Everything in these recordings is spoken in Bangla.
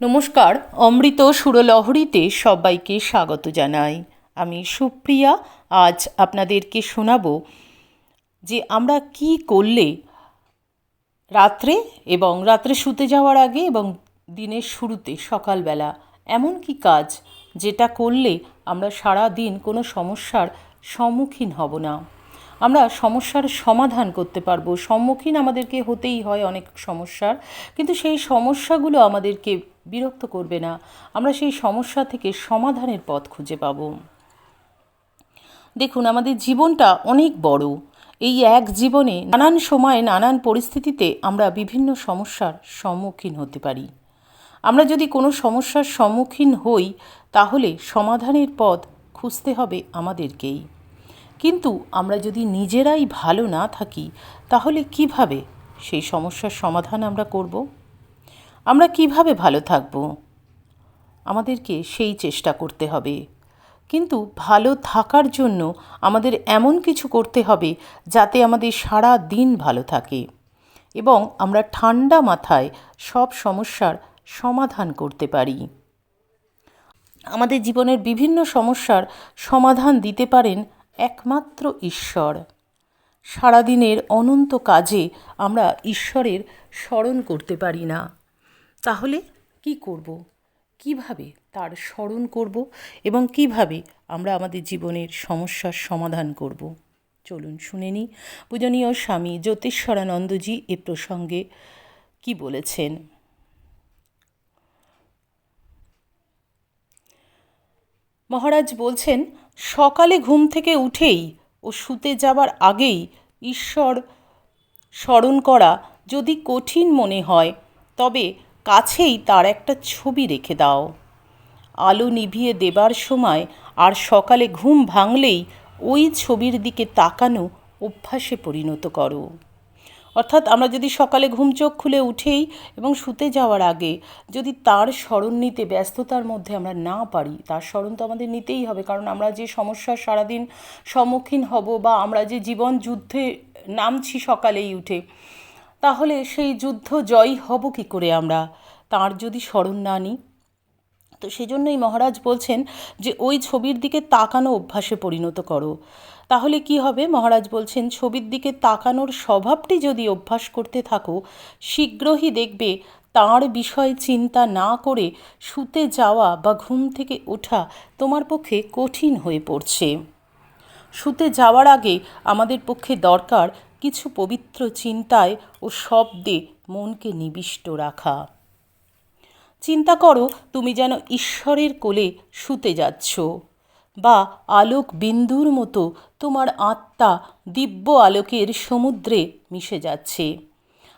নমস্কার, অমৃত সুরলহরীতে সবাইকে স্বাগত জানাই। আমি সুপ্রিয়া, আজ আপনাদেরকে শোনাবো যে আমরা কি করলে রাত্রে এবং রাত্রে শুতে যাওয়ার আগে এবং দিনের শুরুতে সকালবেলা এমন কি কাজ যেটা করলে আমরা সারা দিন কোনো সমস্যার সম্মুখীন হব না? আমরা সমস্যার সমাধান করতে পারব। সম্মুখীন আমাদেরকে হতেই হয় অনেক সমস্যার। কিন্তু সেই সমস্যাগুলো আমাদেরকে বিরক্ত করবে না। আমরা সেই সমস্যা থেকে সমাধানের পথ খুঁজে পাব। দেখুন, আমাদের জীবনটা অনেক বড়। এই এক জীবনে নানান সময়ে নানান পরিস্থিতিতে আমরা বিভিন্ন সমস্যার সম্মুখীন হতে পারি। আমরা যদি কোনো সমস্যার সম্মুখীন হই, তাহলে সমাধানের পথ খুঁজতে হবে আমাদেরকেই। কিন্তু আমরা যদি নিজেরাই ভালো না থাকি, তাহলে কীভাবে সেই সমস্যার সমাধান আমরা করব? আমরা কীভাবে ভালো থাকব? আমাদেরকে সেই চেষ্টা করতে হবে। কিন্তু ভালো থাকার জন্য আমাদের এমন কিছু করতে হবে যাতে আমাদের সারা দিন ভালো থাকে এবং আমরা ঠান্ডা মাথায় সব সমস্যার সমাধান করতে পারি। আমাদের জীবনের বিভিন্ন সমস্যার সমাধান দিতে পারেন একমাত্র ঈশ্বর। সারাদিনের অনন্ত কাজে আমরা ঈশ্বরের স্মরণ করতে পারি না। তাহলে কি করব? কীভাবে তার স্মরণ করব এবং কীভাবে আমরা আমাদের জীবনের সমস্যার সমাধান করব? চলুন শুনে নিই। পূজনীয় স্বামী জ্যোতিষ্বরানন্দজি এ প্রসঙ্গে কি বলেছেন? মহারাজ বলছেন সকালে ঘুম থেকে উঠেই ও শুতে যাবার আগেই ঈশ্বর স্মরণ করা যদি কঠিন মনে হয়, তবে কাছেই তার একটা ছবি রেখে দাও। আলো নিভিয়ে দেবার সময় আর সকালে ঘুম ভাঙলেই ওই ছবির দিকে তাকানো অভ্যাসে পরিণত করো। অর্থাৎ আমরা যদি সকালে ঘুম চোখ খুলে উঠেই এবং শুতে যাওয়ার আগে যদি তার স্মরণ নিতে ব্যস্ততার মধ্যে আমরা না পারি, তার স্মরণ তো আমাদের নিতেই হবে। কারণ আমরা যে সমস্যার সারাদিন সম্মুখীন হব বা আমরা যে জীবন যুদ্ধে নামছি সকালেই উঠে, তাহলে সেই যুদ্ধ জয়ী হব কি করে আমরা? তার যদি স্মরণ না নিই? তো সেজন্যই মহারাজ বলছেন যে, ওই ছবির দিকে তাকানো অভ্যাসে পরিণত করো। তাহলে কি হবে? মহারাজ বলছেন, ছবির দিকে তাকানোর স্বভাবটি যদি অভ্যাস করতে থাকো, শীঘ্রই দেখবে তাঁর বিষয়ে চিন্তা না করে শুতে যাওয়া বা ঘুম থেকে ওঠা তোমার পক্ষে কঠিন হয়ে পড়ছে। শুতে যাওয়ার আগে আমাদের পক্ষে দরকার কিছু পবিত্র চিন্তায় ও শব্দে মনকে নিবিষ্ট রাখা। চিন্তা করো, তুমি যেন ঈশ্বরের কোলে শুতে যাচ্ছ। বা আলোক বিন্দুর মতো তোমার আত্মা দিব্য আলোকের সমুদ্রে মিশে যাচ্ছে।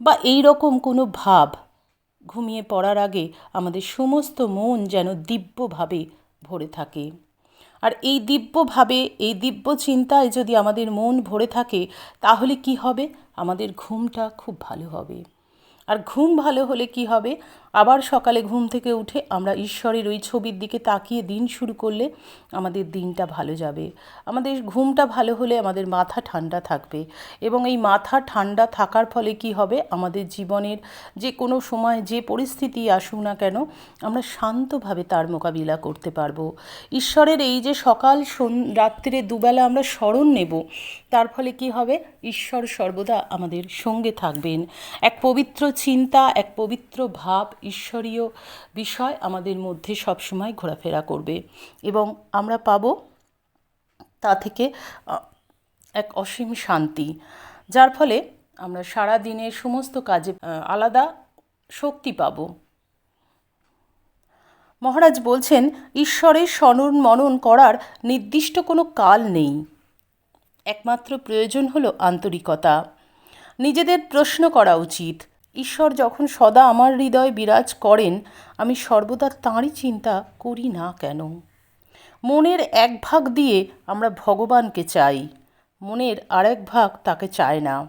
বা এই রকম কোনো ভাব ঘুমিয়ে পড়ার আগে আমাদের সমস্ত মন যেন দিব্যভাবে ভরে থাকে। আর এই দিব্যভাবে, এই দিব্য চিন্তায় যদি আমাদের মন ভরে থাকে, তাহলে কি হবে? আমাদের ঘুমটা খুব ভালো হবে। আর ঘুম ভালো হলে কি হবে? আবার সকালে ঘুম থেকে উঠে আমরা ঈশ্বরের ওই ছবির দিকে তাকিয়ে দিন শুরু করলে আমাদের দিনটা ভালো যাবে। আমাদের ঘুমটা ভালো হলে আমাদের মাথা ঠান্ডা থাকবে এবং এই মাথা ঠান্ডা থাকার ফলে কি হবে? আমাদের জীবনের যে কোনো সময় যে পরিস্থিতি আসুক না কেন, আমরা শান্তভাবে তার মোকাবিলা করতে পারব। ঈশ্বরের এই যে সকাল রাত্রে দুবেলা আমরা স্মরণ নেব, তার ফলে কি হবে? ঈশ্বর সর্বদা আমাদের সঙ্গে থাকবেন। এক পবিত্র চিন্তা, এক পবিত্র ভাব, ঈশ্বরীয় বিষয় আমাদের মধ্যে সবসময় ঘোরাফেরা করবে। এবং আমরা পাব তা থেকে এক অসীম শান্তি। যার ফলে আমরা সারা দিনের সমস্ত কাজে আলাদা শক্তি পাব। মহারাজ বলছেন, ঈশ্বরের স্মরণ মনন করার নির্দিষ্ট কোনো কাল নেই। একমাত্র প্রয়োজন হলো আন্তরিকতা। নিজেদের প্রশ্ন করা উচিত। ঈশ্বর যখন সদা আমার হৃদয় বিরাজ করেন, আমি সর্বদা তাঁরই চিন্তা করি না কেন? মনের এক ভাগ দিয়ে আমরা ভগবানকে চাই, মনের আরেক ভাগ তাকে চায় না।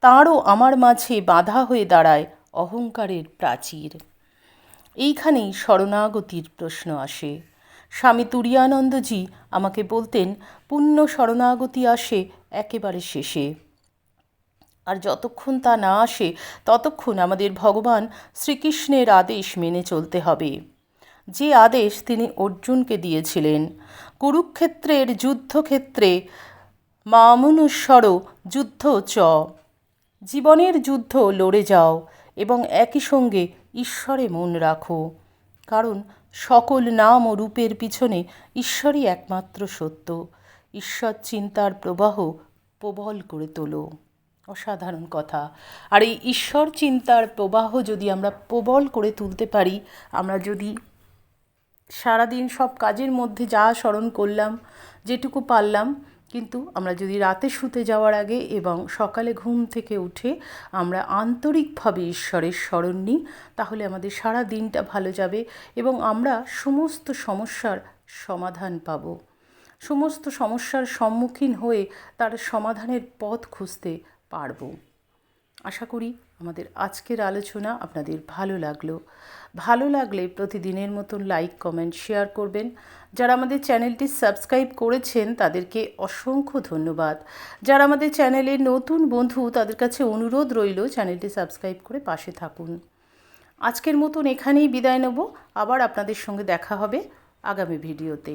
তাঁরও আমার মাঝে বাধা হয়ে দাঁড়ায় অহংকারের প্রাচীর। এইখানেই শরণাগতির প্রশ্ন আসে। স্বামী তুরিয়ানন্দজি আমাকে বলতেন, পুণ্য শরণাগতি আসে একেবারে শেষে। আর যতক্ষণ তা না আসে, ততক্ষণ আমাদের ভগবান শ্রীকৃষ্ণের আদেশ মেনে চলতে হবে। যে আদেশ তিনি অর্জুনকে দিয়েছিলেন, কুরুক্ষেত্রের যুদ্ধক্ষেত্রে মামনুস্বর যুদ্ধ চ। জীবনের যুদ্ধ লড়ে যাও এবং একই সঙ্গে ঈশ্বরে মন রাখো, কারণ সকল নাম ও রূপের পিছনে ঈশ্বরই একমাত্র সত্য। ঈশ্বর চিন্তার প্রবাহ প্রবল করে তোলো। অসাধারণ কথা। আর এই ঈশ্বর চিন্তার প্রবাহ যদি আমরা প্রবল করে তুলতে পারি, আমরা যদি সারাদিন সব কাজের মধ্যে যা স্মরণ করলাম, যেটুকু পারলাম, কিন্তু আমরা যদি রাতে শুতে যাওয়ার আগে এবং সকালে ঘুম থেকে উঠে আমরা আন্তরিকভাবে ঈশ্বরের স্মরণ নিই, তাহলে আমাদের সারা দিনটা ভালো যাবে এবং আমরা সমস্ত সমস্যার সমাধান পাব। সমস্ত সমস্যার সম্মুখীন হয়ে তার সমাধানের পথ খুঁজতে পারব। আশা করি আমাদের আজকের আলোচনা আপনাদের ভালো লাগল। ভালো লাগলে প্রতিদিনের মতন লাইক কমেন্ট শেয়ার করবেন। যারা আমাদের চ্যানেলটি সাবস্ক্রাইব করেছেন, তাদেরকে অসংখ্য ধন্যবাদ। যারা আমাদের চ্যানেলের নতুন বন্ধু, তাদের কাছে অনুরোধ রইল চ্যানেলটি সাবস্ক্রাইব করে পাশে থাকুন। আজকের মতন এখানেই বিদায় নেব। আবার আপনাদের সঙ্গে দেখা হবে আগামী ভিডিওতে